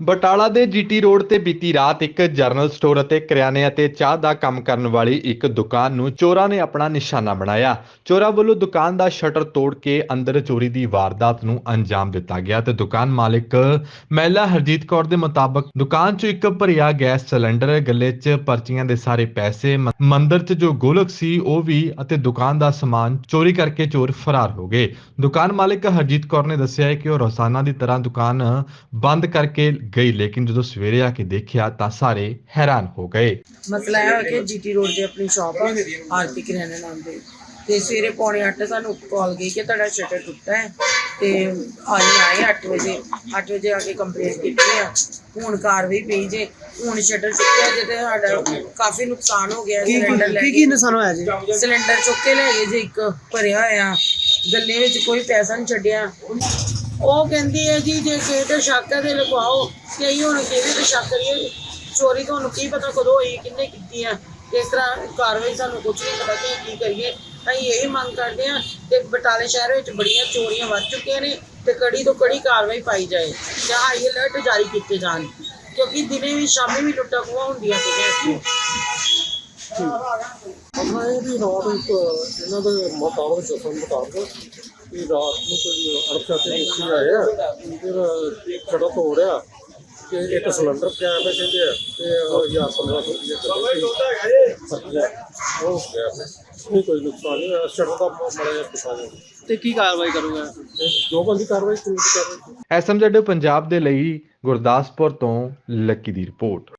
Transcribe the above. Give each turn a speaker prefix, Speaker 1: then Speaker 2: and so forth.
Speaker 1: ਬਟਾਲਾ ਦੇ GT road ਤੇ ਬੀਤੀ ਰਾਤ ਇੱਕ ਜਰਨਲ ਸਟੋਰ ਅਤੇ ਕਰਿਆਨੇ ਅਤੇ ਚਾਹ ਦਾ ਕੰਮ ਕਰਨ ਵਾਲੀ ਇੱਕ ਦੁਕਾਨ ਨੂੰ ਚੋਰਾਂ ਨੇ ਆਪਣਾ ਨਿਸ਼ਾਨਾ ਬਣਾਇਆ। ਚੋਰਾਂ ਵੱਲੋਂ ਦੁਕਾਨ ਦਾ ਸ਼ਟਰ ਤੋੜ ਕੇ ਅੰਦਰ ਚੋਰੀ ਦੀ ਵਾਰਦਾਤ ਨੂੰ ਅੰਜਾਮ ਦਿੱਤਾ ਗਿਆ ਤੇ ਦੁਕਾਨ ਮਾਲਕ ਮਹਿਲਾ ਹਰਜੀਤ ਕੌਰ ਦੇ ਮੁਤਾਬਕ ਦੁਕਾਨ 'ਚ ਇੱਕ ਭਰਿਆ ਗੈਸ ਸਿਲੰਡਰ, ਗੱਲੇ 'ਚ ਪਰਚੀਆਂ ਦੇ ਸਾਰੇ ਪੈਸੇ ਮੰਦਰ 'ਚ ਜੋ ਗੋਲਕ ਸੀ ਉਹ ਵੀ ਅਤੇ ਦੁਕਾਨ ਦਾ ਸਮਾਨ ਚੋਰੀ ਕਰਕੇ ਚੋਰ ਫਰਾਰ ਹੋ ਗਏ। ਦੁਕਾਨ ਮਾਲਕ ਹਰਜੀਤ ਕੌਰ ਨੇ ਦੱਸਿਆ ਹੈ ਕਿ ਉਹ ਰੋਜ਼ਾਨਾ ਦੀ ਤਰ੍ਹਾਂ ਦੁਕਾਨ ਬੰਦ ਕਰਕੇ ਗਈ ਲੇਕਿਨ ਜਦੋਂ ਸਵੇਰੇ ਆ ਕੇ ਦੇਖਿਆ ਤਾਂ ਸਾਰੇ ਹੈਰਾਨ ਹੋ ਗਏ
Speaker 2: ਮਸਲਾ ਇਹ ਹੈ ਕਿ ਜੀਟੀ ਰੋਡ ਤੇ ਆਪਣੀ ਸ਼ਾਪ ਆ ਆਰਤੀ ਕਰਿਆਨਾ ਨਾਮ ਦੇ ਤੇ ਸਵੇਰੇ ਪੌਣੇ 8 ਸਾਨੂੰ ਕਾਲ ਗਈ ਕਿ ਤੁਹਾਡਾ ਸ਼ਟਰ ਟੁੱਟਾ ਹੈ ਤੇ ਆਈ ਆਏ 8 ਵਜੇ 8 ਵਜੇ ਆ ਕੇ ਕੰਪਲੇਂਟ ਕੀਤੀ ਆ ਹੁਣ ਕਾਰਵਾਈ ਪਈ ਜੇ ਹੁਣ ਸ਼ਟਰ ਚੁੱਕਿਆ ਜੇ ਤੇ ਸਾਡਾ ਕਾਫੀ ਨੁਕਸਾਨ ਹੋ ਗਿਆ
Speaker 3: ਕੀ
Speaker 2: ਸਿਲੰਡਰ ਲੈ
Speaker 3: ਕੀ
Speaker 2: ਕੇ
Speaker 3: ਕੀ ਨੁਕਸਾਨ ਹੋਇਆ ਜੀ
Speaker 2: ਸਿਲੰਡਰ ਚੁੱਕ ਕੇ ਲੈ ਗਏ ਜੇ ਇੱਕ ਭਰਿਆ ਹੋਇਆ ਗੱਲੇ ਵਿੱਚ ਕੋਈ ਪੈਸਾ ਨਹੀਂ ਛੱਡਿਆ ਉਹ ਕਹਿੰਦੀ ਹੈ ਜੀ ਜੇ ਕਿਸੇ ਤੇ ਸ਼ੱਕ ਹੈ ਤੇ ਲਗਵਾਓ ਅਸੀਂ ਹੁਣ ਕਿਹਦੇ ਤੇ ਸ਼ੱਕ ਕਰੀਏ? ਚੋਰੀ ਤੁਹਾਨੂੰ ਕੀ ਪਤਾ ਕਦੋਂ ਹੋਈ ਕਿੰਨੇ ਕੀਤੀ ਆ? ਇਸ ਤਰ੍ਹਾਂ ਕਾਰਵਾਈ ਸਾਨੂੰ ਕੁਝ ਨਹੀਂ ਪਤਾ ਕਿ ਕੀ ਕਰੀਏ? ਅਸੀਂ ਇਹੀ ਮੰਗ ਕਰਦੇ ਆ ਤੇ ਬਟਾਲੇ ਸ਼ਹਿਰ ਵਿੱਚ ਬੜੀਆਂ ਚੋਰੀਆਂ ਵੱਧ ਚੁੱਕੀਆਂ ਨੇ ਤੇ ਕੜੀ ਤੋਂ ਕੜੀ ਕਾਰਵਾਈ ਪਾਈ ਜਾਏ ਜਾਂ ਹਾਈ ਅਲਰਟ ਜਾਰੀ ਕੀਤੇ ਜਾਣ। ਕਿਉਂਕਿ ਦਿਨੇ ਵੀ ਸ਼ਾਮੀ ਵੀ ਲੁੱਟਾਂ ਖੋਹਾਂ ਹੁੰਦੀਆਂ ਸੀਗੀਆਂ ਇੱਥੇ।
Speaker 4: ਇਹ ਵੀ ਰਾਤ ਇੱਕ ਇਹਨਾਂ ਦੇ ਮੁਤਾਬਕ ਦੱਸਣ ਮੁਤਾਬਕ ਵੀ ਰਾਤ ਨੂੰ ਕੋਈ ਅਣਪਛਾਤੇ ਵਿਅਕਤੀ ਆਏ ਆ ਫਿਰ ਛੜਾ ਤੋੜਿਆ ਕਿ ਇੱਕ ਸਿਲੰਡਰ ਪਿਆ ਪਿਆ ਕਹਿੰਦੇ ਆ ਤੇ ਉਹ ਹਜ਼ਾਰ 1500 ਰੁਪਏ ਖਰਚਾ ਉਹ ਗਿਆ। ਨਹੀਂ ਕੋਈ ਨੁਕਸਾਨ ਨਹੀਂ ਹੋਇਆ। ਛੜਾ ਦਾ ਮੜਾ ਜਿਹਾ ਪਿਛਾ ਗਿਆ।
Speaker 3: ਤੇ ਕੀ ਕਾਰਵਾਈ ਕਰੂਗਾ?
Speaker 4: ਤੇ ਜੋ ਬੰਦੀ ਕਾਰਵਾਈ ਪੂਰੀ ਕਰ ਰਹੇ
Speaker 1: ਐਸਐਮਜ਼ੈਡ ਪੰਜਾਬ ਦੇ ਲਈ ਗੁਰਦਾਸਪੁਰ ਤੋਂ ਲੱਕੀ ਦੀ ਰਿਪੋਰਟ।